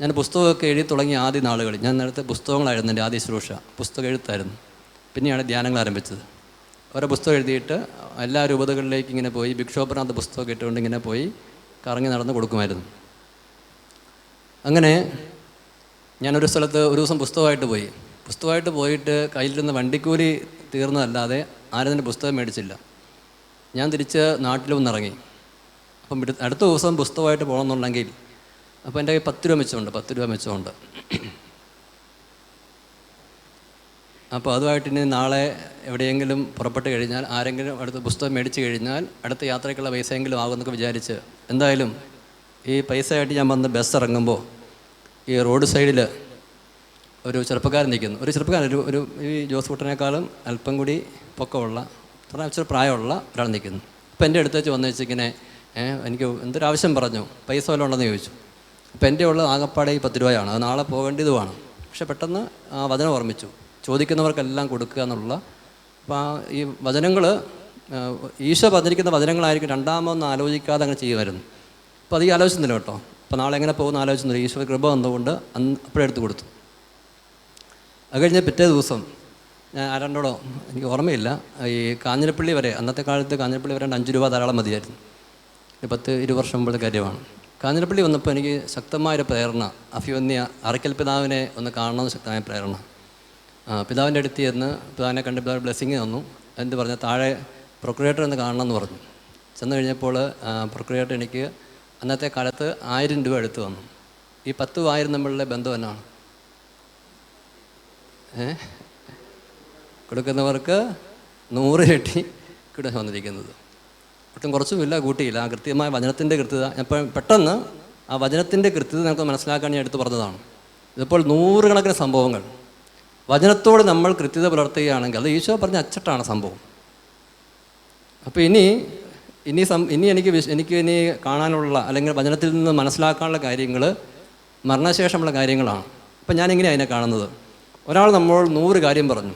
ഞാൻ പുസ്തകമൊക്കെ എഴുതി തുടങ്ങിയ ആദ്യ നാളുകളിൽ ഞാൻ നേരത്തെ പുസ്തകങ്ങളായിരുന്നു എന്റെ ആദ്യ ശുശ്രൂഷ പുസ്തകം എഴുത്തായിരുന്നു. പിന്നെയാണ് ധ്യാനങ്ങൾ ആരംഭിച്ചത്. ഓരോ പുസ്തകം എഴുതിയിട്ട് എല്ലാ രൂപതകളിലേക്ക് ഇങ്ങനെ പോയി ഭിക്ഷോപനാഥ പുസ്തകമൊക്കെ ഇട്ടുകൊണ്ട് ഇങ്ങനെ പോയി കറങ്ങി നടന്ന് കൊടുക്കുമായിരുന്നു. അങ്ങനെ ഞാനൊരു സ്ഥലത്ത് ഒരു ദിവസം പുസ്തകമായിട്ട് പോയി. പുസ്തകമായിട്ട് പോയിട്ട് കയ്യിലിരുന്ന വണ്ടിക്കൂലി തീർന്നതല്ലാതെ ആരും തന്നെ പുസ്തകം മേടിച്ചില്ല. ഞാൻ തിരിച്ച് നാട്ടിൽ വന്നിറങ്ങി അപ്പം അടുത്ത ദിവസം പുസ്തകമായിട്ട് പോകണമെന്നുണ്ടെങ്കിൽ അപ്പോൾ എന്റെ കയ്യിൽ പത്ത് രൂപ മെച്ചമുണ്ട് പത്ത് രൂപ മെച്ചമുണ്ട്. അപ്പോൾ അതുമായിട്ട് ഇനി നാളെ എവിടെയെങ്കിലും പുറപ്പെട്ട് കഴിഞ്ഞാൽ ആരെങ്കിലും അടുത്ത പുസ്തകം മേടിച്ച് കഴിഞ്ഞാൽ അടുത്ത യാത്രയ്ക്കുള്ള പൈസയെങ്കിലും ആകുമെന്നൊക്കെ വിചാരിച്ച് എന്തായാലും ഈ പൈസയായിട്ട് ഞാൻ വന്ന് ബസ് ഇറങ്ങുമ്പോൾ ഈ റോഡ് സൈഡിൽ ഒരു ചെറുപ്പക്കാരൻ നിൽക്കുന്നു. ഒരു ചെറുപ്പക്കാരൻ ഒരു ഒരു ഈ ജോസ് കുട്ടനേക്കാളും അല്പം കൂടി പൊക്കമുള്ള അത്ര ഇച്ചിരി പ്രായമുള്ള ഒരാൾ നിൽക്കുന്നു. അപ്പോൾ എന്റെ അടുത്ത് വെച്ച് വന്ന് വെച്ചിങ്ങനെ എനിക്ക് എനിക്ക് എന്തൊരാവശ്യം പറഞ്ഞു? പൈസ വല്ലതും ഉണ്ടെന്ന് ചോദിച്ചു. അപ്പോൾ എന്റെ ഉള്ള ആകപ്പാടെ ഈ പത്ത് രൂപയാണ്. അത് നാളെ പോകേണ്ടതുമാണ് പക്ഷെ പെട്ടെന്ന് ആ വചനം ഓർമ്മിച്ചു. ചോദിക്കുന്നവർക്കെല്ലാം കൊടുക്കുക എന്നുള്ള. അപ്പോൾ ആ ഈ വചനങ്ങൾ ഈശോ പറഞ്ഞിരിക്കുന്ന വചനങ്ങളായിരിക്കും രണ്ടാമതൊന്നും ആലോചിക്കാതെ അങ്ങനെ ചെയ്യുമായിരുന്നു. അപ്പോൾ അത് ഈ ആലോചിക്കുന്നില്ല കേട്ടോ. അപ്പോൾ നാളെ എങ്ങനെ പോകുന്ന ആലോചിക്കുന്നില്ല ഈശോ കൃപ വന്നുകൊണ്ട് അന്ന് അപ്പോഴെടുത്ത് കൊടുത്തു. അത് കഴിഞ്ഞ പിറ്റേ ദിവസം ഞാൻ ആരാണ്ടോടോ എനിക്ക് ഓർമ്മയില്ല ഈ കാഞ്ഞിരപ്പള്ളി വരെ അന്നത്തെ കാലത്ത് കാഞ്ഞിരപ്പള്ളി വരെ അഞ്ച് രൂപ ധാരാളം മതിയായിരുന്നു. പത്ത് ഇരുപത് വർഷം മുമ്പുള്ള കാര്യമാണ്. കാഞ്ഞിരപ്പള്ളി വന്നപ്പോൾ എനിക്ക് ശക്തമായൊരു പ്രേരണ അഭിവന്യ അറക്കൽ പിതാവിനെ ഒന്ന് കാണണമെന്ന് ശക്തമായ പ്രേരണ. പിതാവിന്റെ അടുത്ത് ചെന്ന് പിതാവിനെ കണ്ട് പിതാവ് ബ്ലെസ്സിങ് തന്നു. എന്ത് പറഞ്ഞാൽ താഴെ പ്രൊക്രിയേറ്റർ എന്ന് കാണണമെന്ന് പറഞ്ഞു. ചെന്ന് കഴിഞ്ഞപ്പോൾ പ്രൊക്രിയേറ്റർ എനിക്ക് അന്നത്തെ കാലത്ത് ആയിരം രൂപ എടുത്തു വന്നു ഈ പത്തു ആയിരം തമ്മിലുള്ള ബന്ധം എന്നാണ്? കൊടുക്കുന്നവർക്ക് നൂറ് ഇരട്ടി കിട്ടാൻ വന്നിരിക്കുന്നത്. ഒട്ടും കുറച്ചുമില്ല കൂട്ടിയില്ല. ആ കൃത്യമായ വചനത്തിന്റെ കൃത്യത എപ്പോഴും പെട്ടെന്ന് ആ വചനത്തിന്റെ കൃത്യത നമുക്ക് മനസ്സിലാക്കാൻ ഞാൻ എടുത്തു പറഞ്ഞതാണ്. ഇതിപ്പോൾ നൂറുകണക്കിന് സംഭവങ്ങൾ. വചനത്തോട് നമ്മൾ കൃത്യത പുലർത്തുകയാണെങ്കിൽ അത് ഈശോ പറഞ്ഞ അച്ചട്ടാണ് സംഭവം. അപ്പോൾ ഇനി ഇനി സം ഇനി എനിക്ക് എനിക്ക് ഇനി കാണാനുള്ള അല്ലെങ്കിൽ വചനത്തിൽ നിന്ന് മനസ്സിലാക്കാനുള്ള കാര്യങ്ങൾ മരണശേഷമുള്ള കാര്യങ്ങളാണ്. അപ്പം ഞാനിങ്ങനെ അതിനെ കാണുന്നത്. ഒരാൾ നമ്മൾ നൂറ് കാര്യം പറഞ്ഞു.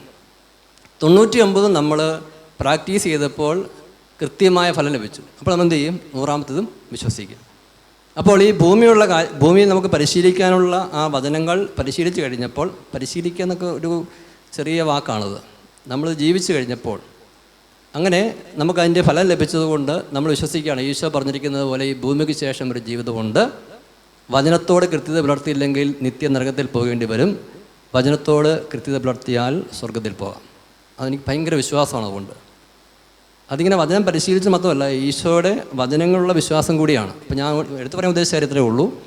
തൊണ്ണൂറ്റി ഒമ്പതും നമ്മൾ പ്രാക്ടീസ് ചെയ്തപ്പോൾ കൃത്യമായ ഫലം ലഭിച്ചു. അപ്പോൾ നമ്മൾ എന്ത് ചെയ്യും? നൂറാമത്തതും വിശ്വസിക്കും. അപ്പോൾ ഈ ഭൂമിയുള്ള കാ ഭൂമിയിൽ നമുക്ക് പരിശീലിക്കാനുള്ള ആ വചനങ്ങൾ പരിശീലിച്ച് കഴിഞ്ഞപ്പോൾ പരിശീലിക്കുക എന്നൊക്കെ ഒരു ചെറിയ വാക്കാണത്. നമ്മൾ ജീവിച്ചു കഴിഞ്ഞപ്പോൾ അങ്ങനെ നമുക്ക് അതിന്റെ ഫലം ലഭിച്ചതുകൊണ്ട് നമ്മൾ വിശ്വസിക്കുകയാണ്. ഈശോ പറഞ്ഞിരിക്കുന്നത് പോലെ ഈ ഭൂമിക്ക് ശേഷം ഒരു ജീവിതമുണ്ട്. വചനത്തോട് കൃത്യത പുലർത്തിയില്ലെങ്കിൽ നിത്യനരകത്തിൽ പോകേണ്ടി വരും. വചനത്തോട് കൃത്യത പുലർത്തിയാൽ സ്വർഗത്തിൽ പോകാം. അതെനിക്ക് ഭയങ്കര വിശ്വാസമാണ് അതുകൊണ്ട്. അതിങ്ങനെ വചനം പരിശീലിച്ച് മാത്രമല്ല ഈശോയുടെ വചനങ്ങളുള്ള വിശ്വാസം കൂടിയാണ്. അപ്പം ഞാൻ എടുത്തു പറയാൻ ഉദ്ദേശിച്ച കാര്യത്തിലേ ഉള്ളൂ.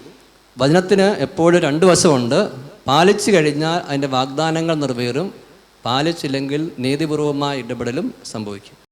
വചനത്തിന് എപ്പോഴും രണ്ട് വശമുണ്ട്. പാലിച്ചു കഴിഞ്ഞാൽ അതിന്റെ വാഗ്ദാനങ്ങൾ നിറവേറും. പാലിച്ചില്ലെങ്കിൽ നീതിപൂർവമായ ഇടപെടലും സംഭവിക്കും.